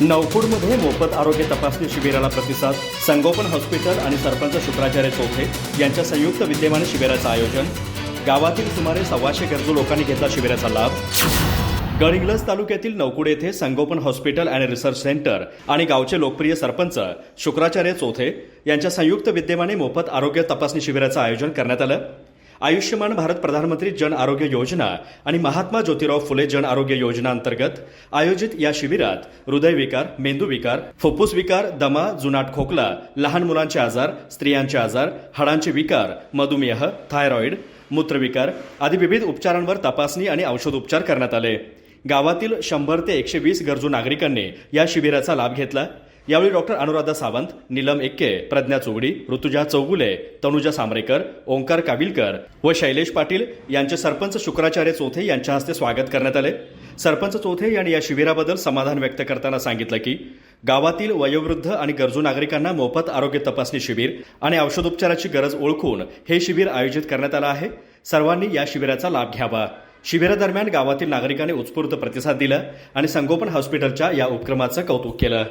नवपूरमध्ये मोफत आरोग्य तपासणी शिबिराला प्रतिसाद संगोपन हॉस्पिटल आणि सरपंच शुक्राचार्य चौथे यांच्या संयुक्त विद्यमान शिबिराचं आयोजन गावातील सुमारे सव्वाशे गरजू लोकांनी घेतला शिबिराचा लाभ. गडिंग्लज तालुक्यातील नवकुड येथे संगोपन हॉस्पिटल अँड रिसर्च सेंटर आणि गावचे लोकप्रिय सरपंच शुक्राचार्य चौथे यांच्या संयुक्त विद्यमाने मोफत आरोग्य तपासणी शिबिराचं आयोजन करण्यात आलं. आयुष्यमान भारत प्रधानमंत्री जन आरोग्य योजना आणि महात्मा ज्योतिराव फुले जन आरोग्य योजना अंतर्गत आयोजित या शिबिरात हृदयविकार मेंदूविकार फुफ्फुस विकार दमा जुनाट खोकला लहान मुलांचे आजार स्त्रियांचे आजार हाडांचे विकार मधुमेह थायरॉइड मूत्रविकार आदी विविध उपचारांवर तपासणी आणि औषधोपचार करण्यात आले. गावातील शंभर ते एकशे वीस गरजू नागरिकांनी या शिबिराचा लाभ घेतला. यावेळी डॉक्टर अनुराधा सावंत नीलम एक्के प्रज्ञा चोगडी ऋतुजा चौगुले तनुजा सामरेकर ओंकार काबिलकर व शैलेश पाटील यांचे सरपंच शुक्राचार्य चौथे यांच्या हस्ते स्वागत करण्यात आले. सरपंच चौथे यांनी या शिबिराबद्दल समाधान व्यक्त करताना सांगितलं की गावातील वयोवृद्ध आणि गरजू नागरिकांना मोफत आरोग्य तपासणी शिबिर आणि औषधोपचाराची गरज ओळखून हे शिबिर आयोजित करण्यात आलं आहे. सर्वांनी या शिबिराचा लाभ घ्यावा. शिबिरादरम्यान गावातील नागरिकांनी उत्स्फूर्त प्रतिसाद दिला आणि संगोपन हॉस्पिटलच्या या उपक्रमाचं कौतुक केलं.